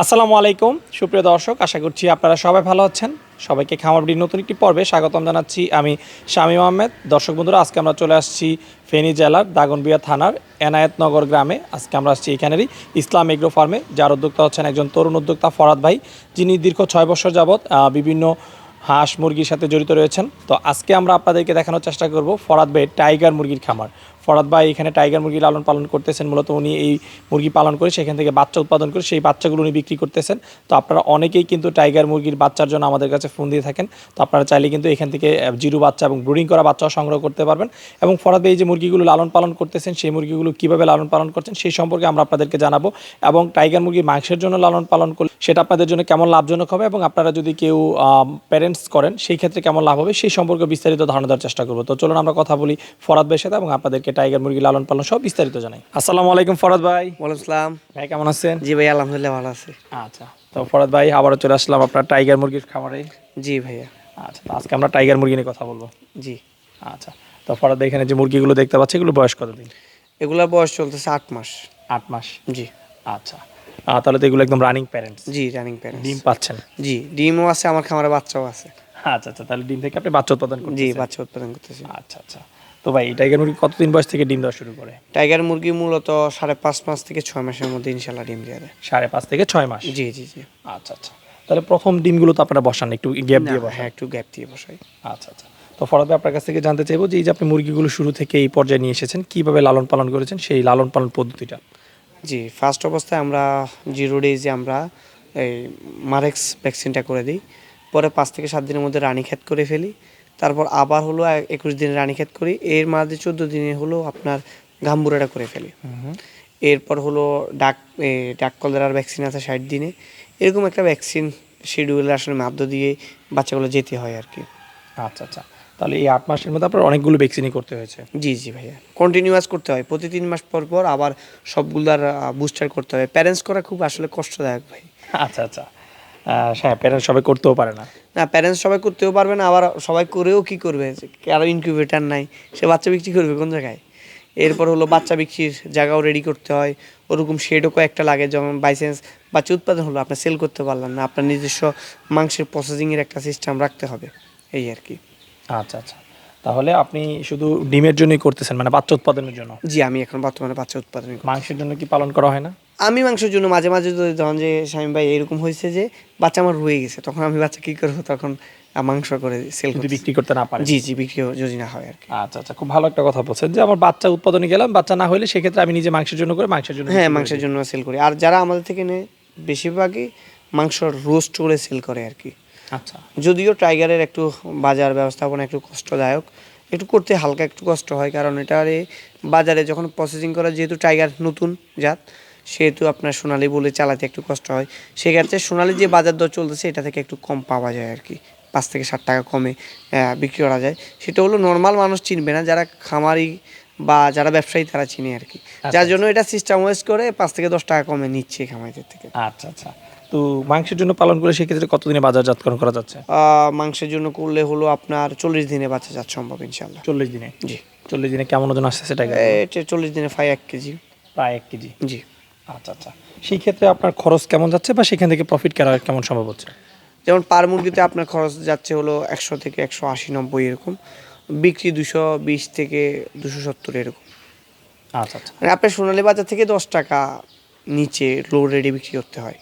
আসসালামু আলাইকুম। সুপ্রিয় দর্শক, আশা করছি আপনারা সবাই ভালো আছেন। সবাইকে খামারবিটির নতুন একটি পর্বে স্বাগতম জানাচ্ছি আমি শামীম আহমেদ। দর্শক বন্ধুরা, আজকে আমরা চলে আসছি ফেনী জেলার দাগনবিয়া থানার এনায়েতনগর গ্রামে। আজকে আমরা আসছি এখানেরই ইসলাম এগ্রো ফার্মে, যার উদ্যোক্তা হচ্ছেন একজন তরুণ উদ্যোক্তা ফরাদ ভাই, যিনি দীর্ঘ ছয় বছর যাবৎ বিভিন্ন হাঁস মুরগির সাথে জড়িত রয়েছেন। তো আজকে আমরা আপনাদেরকে দেখানোর চেষ্টা করব ফরাদ ভাই টাইগার মুরগির খামার। ফরাদ ভাই এখানে টাইগার মুরগি লালন পালন করতেছেন, মূলত উনি এই মুরগি পালন করে সেখান থেকে বাচ্চা উৎপাদন করে সেই বাচ্চাগুলো উনি বিক্রি করতেছেন। তো আপনারা অনেকেই কিন্তু টাইগার মুরগির বাচ্চার জন্য আমাদের কাছে ফোন দিয়ে থাকেন। তো আপনারা চাইলে কিন্তু এখান থেকে জিরো বাচ্চা এবং ব্রুডিং করা বাচ্চাও সংগ্রহ করতে পারবেন। এবং ফরাদ ভাই এই যে মুরগিগুলো লালন পালন করতেছেন, সেই মুরগিগুলো কীভাবে লালন পালন করছেন সেই সম্পর্কে আমরা আপনাদেরকে জানাব। এবং টাইগার মুরগি মাংসের জন্য লালন পালন করলে সেটা আপনাদের জন্য কেমন লাভজনক হবে? এবং আপনারা যদি কেউ প্যারেন্টস করেন, সেই ক্ষেত্রে কেমন লাভ হবে? সেই সম্পর্কে বিস্তারিত ধারণা দেওয়ার চেষ্টা করব। তো চলুন আমরা কথা বলি ফরাদ ভাইয়ের সাথে এবং আপনাদেরকে টাইগার মুরগি লালন পালন সব বিস্তারিত জানাই। আসসালামু আলাইকুম ফরাদ ভাই। ওয়ালাইকুম আসসালাম। ভাই কেমন আছেন? জি ভাই আলহামদুলিল্লাহ ভালো আছে। আচ্ছা তো ফরাদ ভাই আবারও চলে আসলাম আপনার টাইগার মুরগির খামারে। জি ভাইয়া। আচ্ছা তো আজকে আমরা টাইগার মুরগি নিয়ে কথা বলব। জি। আচ্ছা তো ফরাদ ভাই এখানে যে মুরগিগুলো দেখতে পাচ্ছি এগুলো বয়স কতদিন? এগুলার বয়স চলতেছে আট মাস। আট মাস? জি। আচ্ছা তাহলে তো এগুলো একদম রানিং প্যারেন্টস জি রানিং প্যারেন্টস ডিম পাচ্ছেন? জি ডিমও আছে আমার খামারে বাচ্চাও আছে। আচ্ছা আচ্ছা তাহলে ডিম থেকে আপনি বাচ্চা উৎপাদন জি বাচ্চা উৎপাদন করতেছি। আচ্ছা আচ্ছা তো ভাই টাইগার মুরগি কতদিন বয়স থেকে ডিম দেওয়া শুরু করে? টাইগার মুরগি মূলত সাড়ে পাঁচ মাস থেকে ছয় মাসের মধ্যে ইনশাল্লাহ ডিম দেওয়া দেয়। সাড়ে পাঁচ থেকে ছয় মাস? জি জি জি। আচ্ছা আচ্ছা। তাহলে প্রথম ডিমগুলো তো আপনারা বসান একটু গ্যাপ দিয়ে বসান। হ্যাঁ একটু গ্যাপ দিয়ে বসাই। আচ্ছা আচ্ছা। তো ফরাদ আপনার কাছ থেকে জানতে চাইব যে এই যে আপনি মুরগিগুলো শুরু থেকে এই পর্যায়ে নিয়ে এসেছেন কীভাবে লালন পালন করেছেন সেই লালন পালন পদ্ধতিটা? জি ফার্স্ট অবস্থায় আমরা জিরো ডেজে আমরা এই মারেক্স ভ্যাকসিনটা করে দিই। পরে পাঁচ থেকে সাত দিনের মধ্যে রানীক্ষেত করে ফেলি। তারপর আবার হলো একুশ দিনে রানীক্ষেত করি। এর মাঝে চোদ্দ দিনে হলো আপনার গাম্বুরাটা করে ফেলি। এরপর হলো ডাক ডাক কলেরার ভ্যাকসিন আছে ষাট দিনে। এরকম একটা ভ্যাকসিন শিডিউল আসলে মাধ্য দিয়ে বাচ্চাগুলো যেতে হয় আর কি। আচ্ছা আচ্ছা। তাহলে এই আট মাসের মধ্যে আপনার অনেকগুলো ভ্যাকসিনই করতে হয়েছে? জি জি ভাইয়া। কন্টিনিউয়াস করতে হয়। প্রতি তিন মাস পর পর আবার সবগুলার বুস্টার করতে হয়। প্যারেন্টস করা খুব আসলে কষ্টদায়ক ভাই। আচ্ছা আচ্ছা। হ্যাঁ প্যারেন্টস সবাই করতেও পারে না। না প্যারেন্টস সবাই করতেও পারবে না আবার সবাই করেও কি করবে? কারও ইনকিউবেটার নাই সে বাচ্চা বিক্রি করবে কোন জায়গায়? এরপর হলো বাচ্চা বিক্রির জায়গাও রেডি করতে হয় ওরকম শেডও কয়েকটা লাগে যেমন বাইসেন্স বাচ্চা উৎপাদন হলো আপনি সেল করতে পারলেন না আপনার নিজস্ব মাংসের প্রসেসিংয়ের একটা সিস্টেম রাখতে হবে এই আর কি। আচ্ছা আচ্ছা। তাহলে আপনি শুধু ডিমের জন্যই করতেছেন মানে বাচ্চা উৎপাদনের জন্য? জি আমি এখন বর্তমানে বাচ্চা উৎপাদন মাংসের জন্য কি পালন করা হয় না? আমি মাংসের জন্য মাঝে মাঝে যদি ধরেন যে স্বামী ভাই এরকম হয়েছে যে বাচ্চা আমার রয়ে গেছে তখন আমি বাচ্চা কি করব? তখন মাংস করে সেল যদি বিক্রি করতে না পারে জি জি বিক্রি যদি না হয় আর কি। আচ্ছা আচ্ছা খুব ভালো একটা কথা বলছেন যে আমার বাচ্চা উৎপাদনে গেলাম বাচ্চা না হলে সেক্ষেত্রে আমি নিজে মাংসের জন্য করে মাংসের জন্য হ্যাঁ মাংসের জন্য সেল করি। আর যারা আমাদের থেকে নেয় বেশিরভাগই মাংস রোস্ট করে সেল করে আর কি। আচ্ছা। যদিও টাইগারের একটু বাজার ব্যবস্থাপনা একটু কষ্টদায়ক একটু করতে হালকা একটু কষ্ট হয় কারণ এটারে বাজারে যখন প্রসেসিং করা যেহেতু টাইগার নতুন জাত সেহেতু আপনার সোনালি বলে চালাতে একটু কষ্ট হয়। সেক্ষেত্রে সোনালি যে বাজার দর চলতেছে এটা থেকে একটু কম পাওয়া যায় আর কি। পাঁচ থেকে ষাট টাকা কমে বিক্রি করা যায়। সেটা হলো নর্মাল মানুষ চিনবে না যারা খামারি বা যারা ব্যবসায়ী তারা চিনে আর কি। যার জন্য এটা সিস্টেম ওয়েস করে পাঁচ থেকে দশ টাকা কমে নিচ্ছে খামারিদের থেকে। আচ্ছা আচ্ছা। তো মাংসের জন্য পালন করে সেক্ষেত্রে কতদিনে বাজারজাতকরণ করা যাচ্ছে? মাংসের জন্য করলে হলো আপনার চল্লিশ দিনে বাচ্চা যাত সম্ভব ইনশাল্লাহ চল্লিশ দিনে? জি। চল্লিশ দিনে কেমন ওজন আসছে সেটা চল্লিশ দিনে ফাই এক কেজি। প্রায় এক কেজি। জি। আচ্ছা আচ্ছা। সেই ক্ষেত্রে আপনার খরচ কেমন যাচ্ছে বা সেখান থেকে প্রফিট করা কেমন সম্ভব হচ্ছে? যেমন পার মুরগিতে আপনার খরচ যাচ্ছে হলো একশো থেকে একশো আশি নব্বই এরকম। বিক্রি দুশো বিশ থেকে দুশো সত্তর এরকম। আচ্ছা আচ্ছা। মানে আপনার সোনালী বাজার থেকে দশ টাকা নিচে লো রেডি বিক্রি করতে হয়।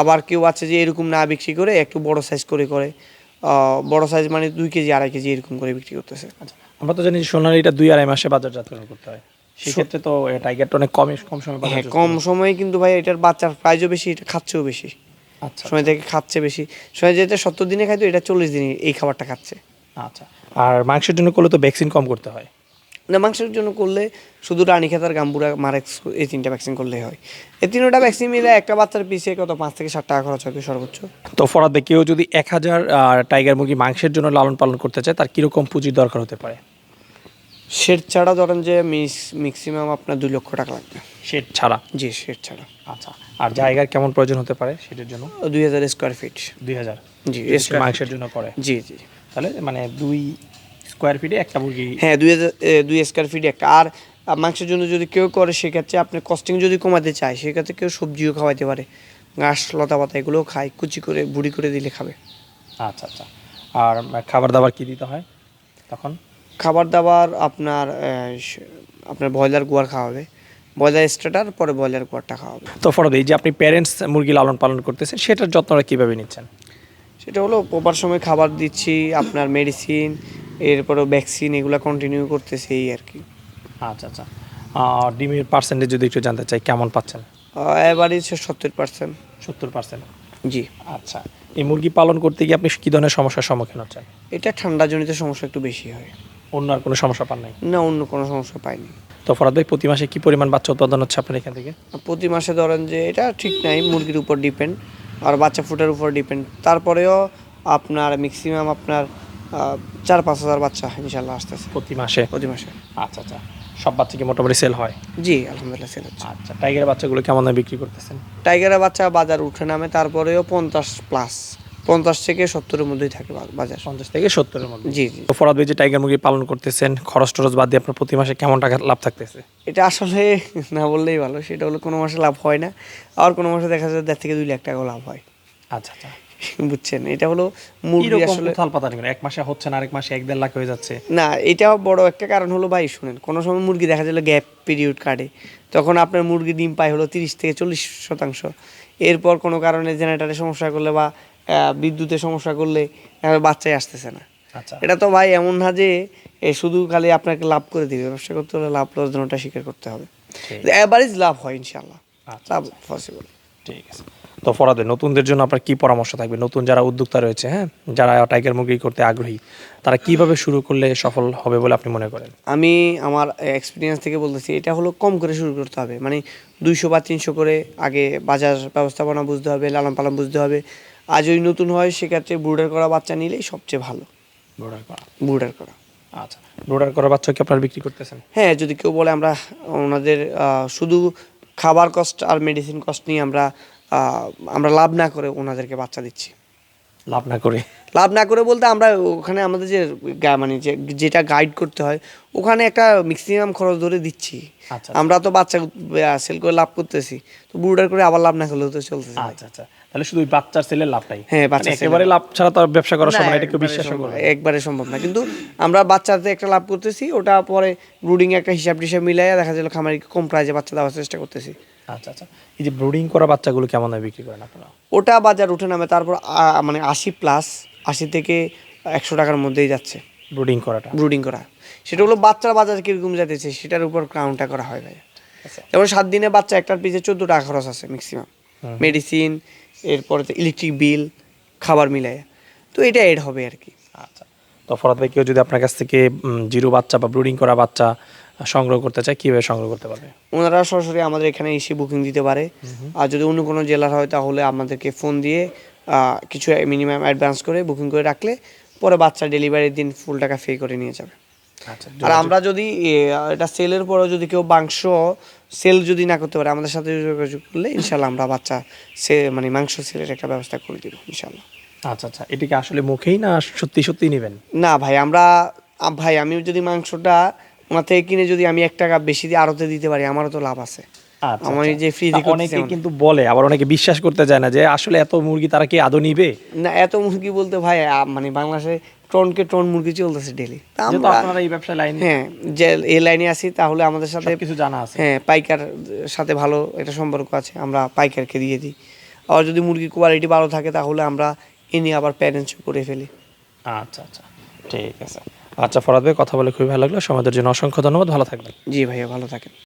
আবার কেউ আছে যে এরকম না বিক্রি করে একটু বড় সাইজ করে করে বড় সাইজ মানে দুই কেজি আড়াই কেজি এরকম করে বিক্রি করতেছে। আচ্ছা আমরা তো জানি যে সোনালিটা দুই আড়াই মাসে বাজারজাতকরণ করতে হয়। সেক্ষেত্রে তো টাইগারটা অনেক কম কম সময় হ্যাঁ কম সময়ে কিন্তু ভাই এটার বাচ্চার প্রাইজও বেশি এটা খাচ্ছেও বেশি। আচ্ছা সময় থেকে খাচ্ছে বেশি। সময় যেতে সত্তর দিনে খাইতো এটা চল্লিশ দিনে এই খাবারটা খাচ্ছে। আচ্ছা আর মাংসের জন্য করলে তো ভ্যাকসিন কম করতে হয়। না মাংসের জন্য করলে শুধু রানী খেতার গাম্বুরা মারেক্স এই তিনটা ভ্যাকসিন করলেই হয়। এই তিনটা ভ্যাকসিন মিলে একটা বাচ্চার পিছিয়ে কত পাঁচ থেকে ষাট টাকা খরচ হবে সর্বোচ্চ। তো ফরাদ কেউ যদি এক হাজার টাইগার মুরগি মাংসের জন্য লালন পালন করতে চায় তার কীরকম পুঁজির দরকার হতে পারে? শেড ছাড়া ধরেন যে ম্যাক্সিমাম আপনার দুই লক্ষ টাকা লাগবে। শেড ছাড়া? জি শেড ছাড়া। আচ্ছা আর জায়গার কেমন প্রয়োজন হতে পারে সেটার জন্য? দুই হাজার স্কোয়ার ফিট দুই হাজার? জি মাংসের জন্য করে। জি জি। তাহলে মানে দুই স্কোয়ার ফিটে একটা মুরগি হ্যাঁ দুই হাজার দুই স্কোয়ার ফিটে একটা। আর মাংসের জন্য যদি কেউ করে সেক্ষেত্রে আপনি কস্টিং যদি কমাতে চায় সেক্ষেত্রে কেউ সবজিও খাওয়াইতে পারে। ঘাস লতা পাতা এগুলোও খায় কুচি করে বুড়ি করে দিলে খাবে। আচ্ছা আচ্ছা। আর খাবার দাবার কী দিতে হয় তখন? খাবার দাবার আপনার আপনার ব্রয়লার গোয়ার খাওয়াবে ব্রয়লার স্টার্টার পরে ব্রয়লার গোয়ারটা খাওয়াবে তো ফরদ এই যে আপনি প্যারেন্টস মুরগি লালন পালন করতেছেন সেটার যত্নটা কীভাবে নিচ্ছেন? সেটা হলো প্রপার সময় খাবার দিচ্ছি আপনার মেডিসিন এরপরে ভ্যাকসিন এগুলো কন্টিনিউ করতেছি এই আর কি। আচ্ছা আচ্ছা। আর ডিমের পার্সেন্টেজ যদি একটু জানতে চাই কেমন পাচ্ছেন? অ্যাভারেজ সত্তর পার্সেন্ট সত্তর পার্সেন্ট জি। আচ্ছা। এই মুরগি পালন করতে গিয়ে আপনি কী ধরনের সমস্যার সম্মুখীন হচ্ছেন? এটা ঠান্ডাজনিত সমস্যা একটু বেশি হয়। অন্য আর কোনো সমস্যা পান নাই? না অন্য কোনো সমস্যা পাইনি। তো ফরাদ ভাই প্রতি মাসে কি পরিমাণ বাচ্চা উৎপাদন হচ্ছে আপনার এখান থেকে? প্রতি মাসে ধরেন যে এটা ঠিক নাই মুরগির উপর ডিপেন্ড আর বাচ্চা ফুটের উপর ডিপেন্ড। তারপরেও আপনার ম্যাক্সিমাম আপনার চার পাঁচ হাজার বাচ্চা ইনশাল্লাহ আসতেছে। প্রতি মাসে? প্রতি মাসে। আচ্ছা আচ্ছা। সব বাচ্চা কি মোটামুটি সেল হয়? জি আলহামদুলিল্লাহ সেল হচ্ছে। আচ্ছা টাইগারের বাচ্চাগুলো কেমন বিক্রি করতেছেন? টাইগারের বাচ্চা বাজার উঠে নামে তারপরেও পঞ্চাশ প্লাস পঞ্চাশ থেকে সত্তরের মধ্যেই থাকে বাজার। পঞ্চাশ থেকে সত্তরের মধ্যে। জি জি। ফরাদ ভাই যে টাইগার মুরগি পালন করতেছেন খরচ টরচ বাদ দিয়ে আপনার প্রতি মাসে কেমন টাকা লাভ থাকতেছে? এটা আসলে না বললেই ভালো সেটা হলো কোনো মাসে লাভ হয় না আর কোনো মাসে দেখা যায় দেড় থেকে দুই লাখ টাকাও লাভ হয়। আচ্ছা আচ্ছা। বুঝছেন এটা হলো মুরগি আসলে উথাল পাতা নেই এক মাসে হচ্ছে না আরেক মাসে এক দেড় লাখ হয়ে যাচ্ছে। না এটা বড় একটা কারণ হলো ভাই শুনেন কোনো সময় মুরগি দেখা গেলো গ্যাপ পিরিয়ড কাটে তখন আপনার মুরগি ডিম পায় হলো তিরিশ থেকে চল্লিশ শতাংশ। এরপর কোনো কারণে জেনারেটারে সমস্যা করলে বা বিদ্যুতের সমস্যা করলে বাচ্চাই আসতেছে না। আচ্ছা। এটা তো ভাই এমন না যে শুধু খালি আপনাকে লাভ করে দিবে ব্যবসা করতে হলে লাভ লস দুটোটা স্বীকার করতে হবে। অ্যাভারেজ লাভ হয় ইনশাল্লাহ আচ্ছা, লাভ পসিবল ঠিক আছে। তো ফরাদ নতুনদের জন্য আপনার কি পরামর্শ থাকবে? নতুন যারা উদ্যোক্তা রয়েছে হ্যাঁ? যারা টাইগার মুরগি করতে আগ্রহী তারা কীভাবে শুরু করলে সফল হবে বলে আপনি মনে করেন? আমি আমার এক্সপিরিয়েন্স থেকে বলতেছি এটা হলো কম করে শুরু করতে হবে। মানে দুইশো বা তিনশো করে আগে বাজার ব্যবস্থাপনা বুঝতে হবে লালন পালন বুঝতে হবে আর যদি নতুন হয় সেক্ষেত্রে ব্রুডার করা বাচ্চা নিলেই সবচেয়ে ভালো। ব্রোডার করা। ব্রুডার করা। আচ্ছা ব্রোডার করা বাচ্চা কি আপনারা বিক্রি করতেছেন? হ্যাঁ যদি কেউ বলে আমরা ওনাদের শুধু খাবার কস্ট আর মেডিসিন কস্ট নিয়ে আমরা আমরা লাভ না করে ওনাদেরকে বাচ্চা দিচ্ছি। লাভ না করে। লাভ না করে বলতে আমরা ওখানে আমাদের যে মানে যে যেটা গাইড করতে হয় ওখানে একটা ম্যাক্সিমাম খরচ ধরে দিচ্ছি। আচ্ছা। আমরা তো বাচ্চা সেল করে লাভ করতেছি। তো বুড়ার করে আবার লাভ না করলেও তো চলতেছে আচ্ছা আচ্ছা। তাহলে শুধু বাচ্চার সেলের লাভটাই হ্যাঁ, বাচ্চার মানে একেবারে লাভ। ছাড়া তো ব্যবসা করা সম্ভব না, এটা কেউ করবে একবারে সম্ভব না। কিন্তু আমরা বাচ্চাতে একটা লাভ করতেছি ওটা পরে ব্রুডিং একটা হিসাব টিসাব মিলাইয়া দেখা গেল খামারি কম প্রাইজে বাচ্চা দেওয়ার চেষ্টা করতেছি। আচ্ছা আচ্ছা। এই যে ব্রুডিং করা বাচ্চাগুলো কেমন দামে বিক্রি করেন আপনারা? ওটা বাজার উঠে নামে তারপর আ- মানে আশি প্লাস আশি থেকে একশো টাকার মধ্যেই যাচ্ছে। ব্রুডিং করাটা? ব্রুডিং করা। সেটা হলো বাচ্চার বাজার কীরকম যাইতেছে সেটার উপর কাউন্টটা করা হয় ভাই আচ্ছা। যেমন সাত দিনে বাচ্চা একটার পিছিয়ে চোদ্দ টাকা খরচ আছে ম্যাক্সিমাম মেডিসিন এরপরে ইলেকট্রিক বিল খাবার মিলায় তো এটা এড হবে আর কি। আচ্ছা। তো ফরাদ ভাই কেউ যদি আপনার কাছ থেকে জিরো বাচ্চা বা ব্রুডিং করা বাচ্চা সংগ্রহ করতে চায় কীভাবে সংগ্রহ করতে পারবে? ওনারা সরাসরি আমাদের এখানে এসে বুকিং দিতে পারে। আর যদি অন্য কোনো জেলার হয় তাহলে আমাদেরকে ফোন দিয়ে কিছু মিনিমাম অ্যাডভান্স করে বুকিং করে রাখলে পরে বাচ্চা ডেলিভারির দিন ফুল টাকা পে করে নিয়ে যাবে। আচ্ছা আর আমরা যদি এটা সেলের পরেও যদি কেউ মাংস সেল যদি না করতে পারে আমাদের সাথে যোগাযোগ করলে ইনশাল্লাহ আমরা বাচ্চা সে মানে মাংস সেলের একটা ব্যবস্থা করে দিব ইনশাল্লাহ আচ্ছা আচ্ছা। এটা কি আসলে মুখেই না সত্যি সত্যি নেবেন? না ভাই আমরা ভাই আমি যদি মাংসটা ওনার থেকে কিনে যদি আমি এক টাকা বেশি দিয়ে আড়তে দিতে পারি আমারও তো লাভ আছে। আচ্ছা, আমার আচ্ছা। যে ফ্রি অনেকে কিন্তু বলে আবার অনেকে বিশ্বাস করতে চায় না যে আসলে এত মুরগি তারা কি আদৌ নিবে? না এত মুরগি বলতে ভাই মানে বাংলাদেশে টনকে টন মুরগি চলতেছে ডেলি আমরা আপনারা এই লাইন হ্যাঁ যে এই লাইনে আছি তাহলে আমাদের সাথে কিছু জানা আছে। হ্যাঁ পাইকার সাথে ভালো একটা সম্পর্ক আছে আমরা পাইকারকে দিয়ে দিই। আবার যদি মুরগির কোয়ালিটি ভালো থাকে তাহলে আমরা এনে আবার প্যারেন্টস করে ফেলি। আচ্ছা আচ্ছা ঠিক আছে। আচ্ছা ফরাদ ভাই কথা বলে খুবই ভালো লাগল। সমাজের জন্য অসংখ্য ধন্যবাদ। ভালো থাকবেন। জি ভাইয়া ভালো থাকেন।